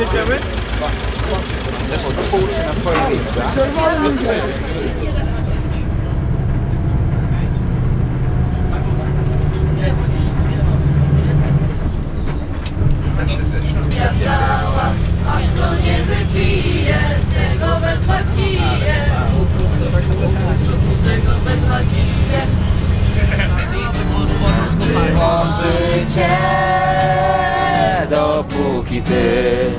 jedziemy? To połóż na swoje miejsca. Ja cała, a kto nie wypije, tego pije. Tego wędła pije. Było życie, dopóki ty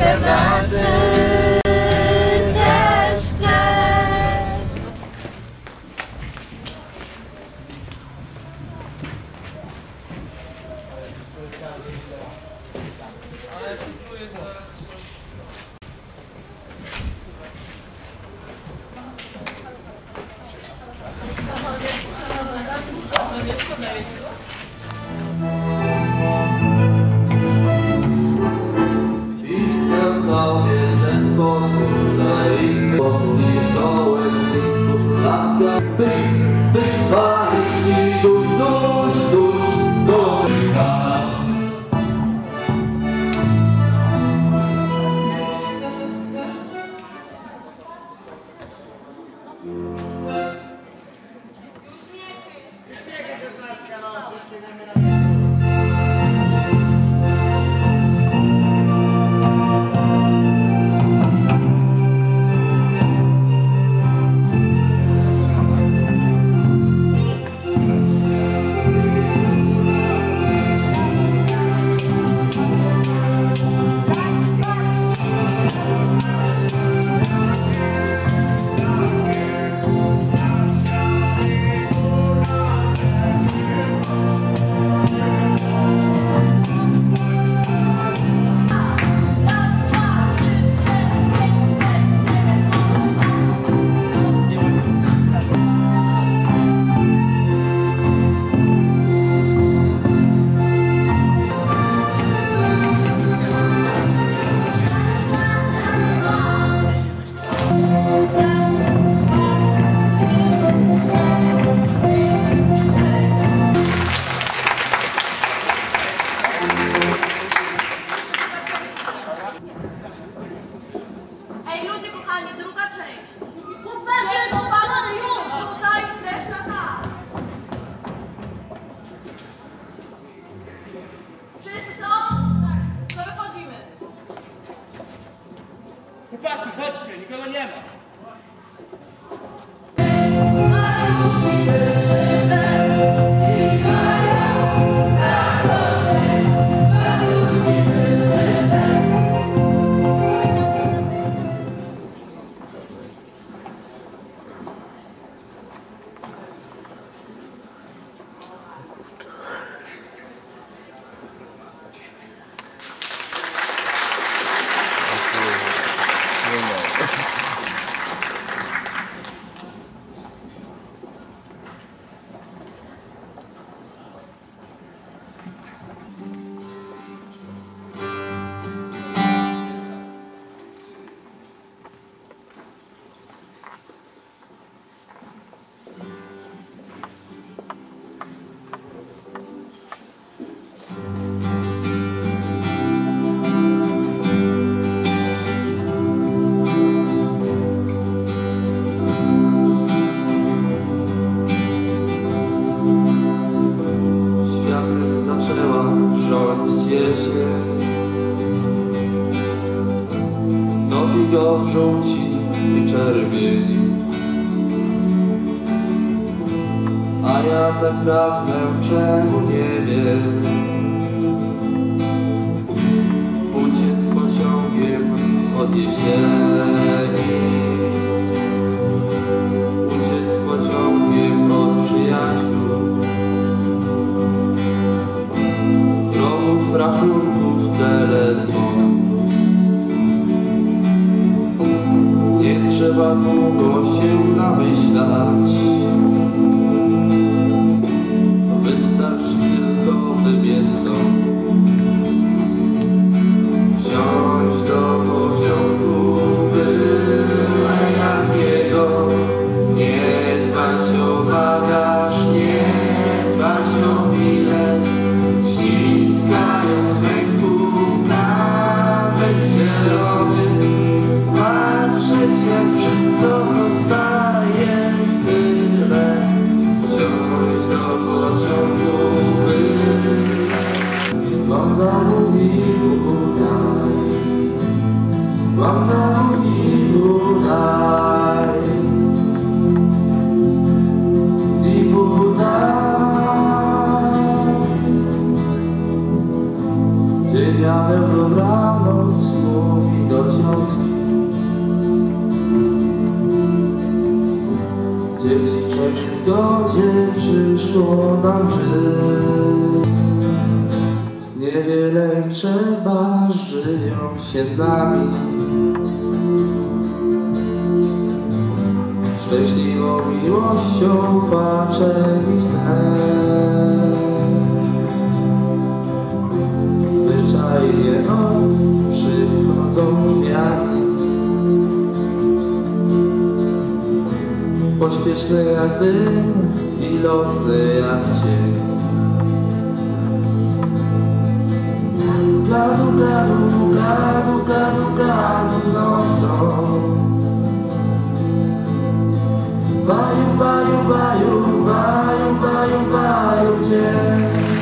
nie rządzić jesień Nogi go wrzuci i czerwieni. A ja tak pragnę, czemu nie wiem? Uciec pociągiem od jesieni diabeł dobranoc mówi do ciotki. Gdzie w cichej zgodzie przyszło nam żyć Niewiele trzeba, żyją się nami. Szczęśliwą miłością płaczem i snem Zwyczajnie noc przychodzą drzwiami. Pośpieszny jak dym i lotny jak cień Gado, gado, gado, gado, gado, nosso Baio, baio, baio, baio, baio, baio, yeah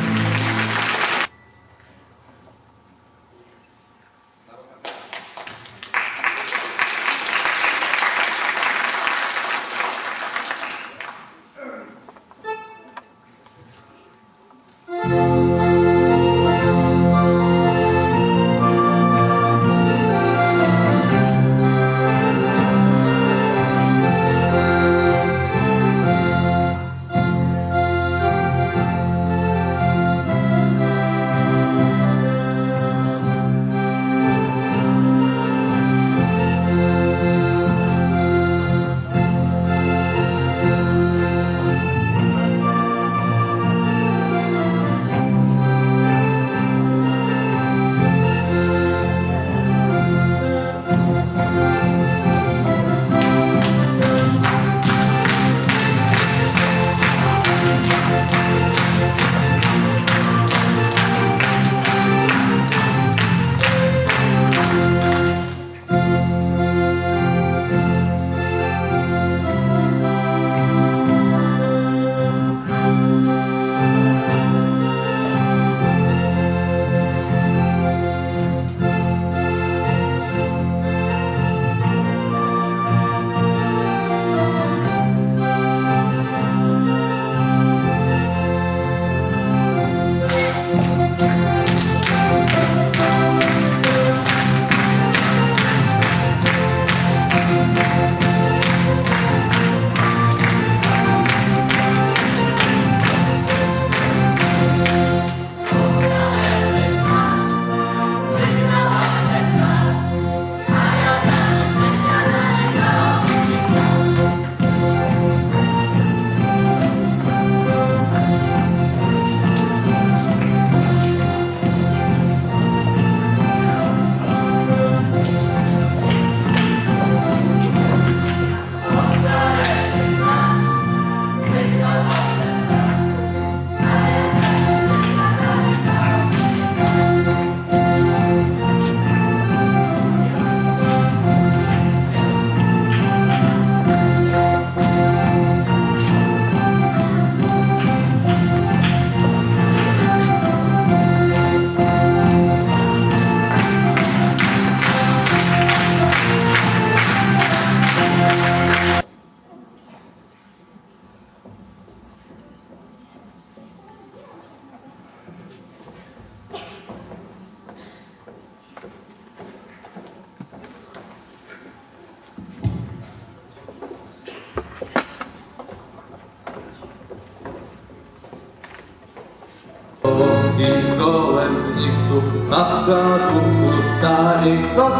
gołębniku, a w kadłubku stary kos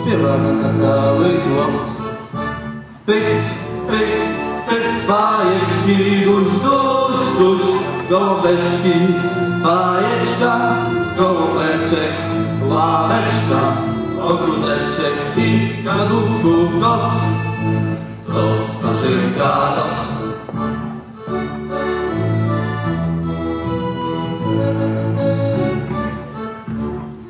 śpiewa na cały głos. Pyk, pyk, pyk, swajeczki, duś, duś, duś, gołąbeczki, fajeczka, gołąbeczek, ławeczka, ogródeczek i w kadłubku kos. To starzynka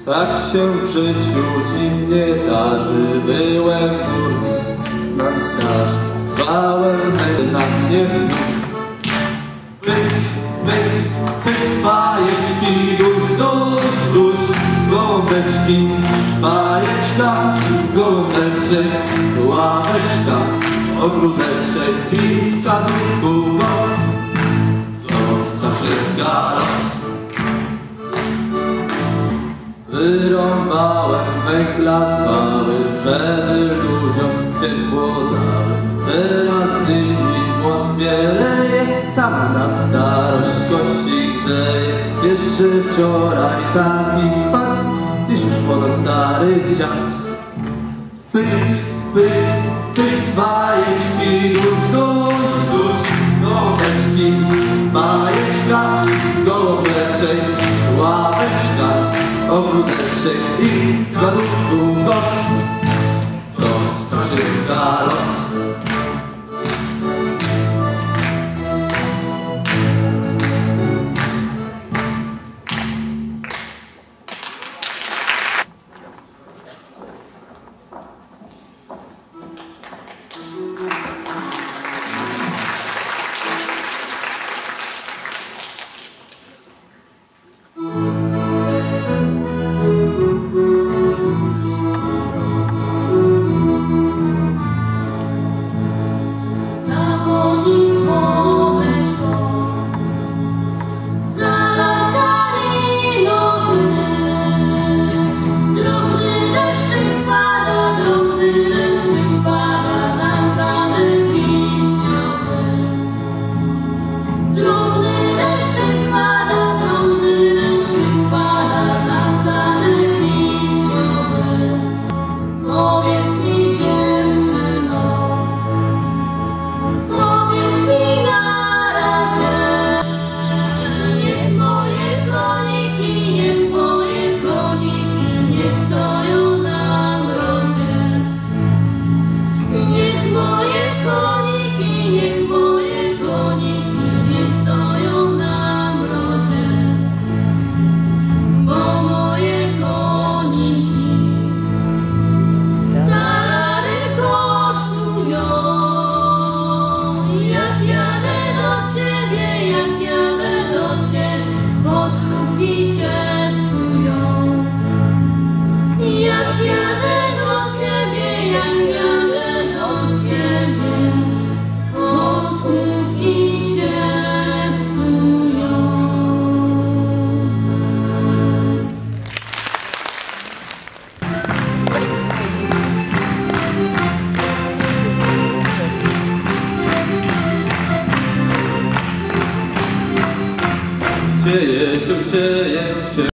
Tak się w życiu dziwnie darzy, byłem gór, znam staż, bałem za mnie wnuk. Pyk, pyk, pyk, fajeczki, dusz, dusz, dusz, gąbeczki, fajeczka, gąbeczek, ławeczka, ogródeczek, piwka, druku, głos, to starszy gara. Kawałem węgla spały, żeby ludziom ciepło dały. Teraz dymi głos bieleje, sam na starość kości grzeje. Jeszcze wczoraj taki wpadł, dziś już ponad stary dziad. Pyk, pyk. se u ugasnu, to strašne dalo.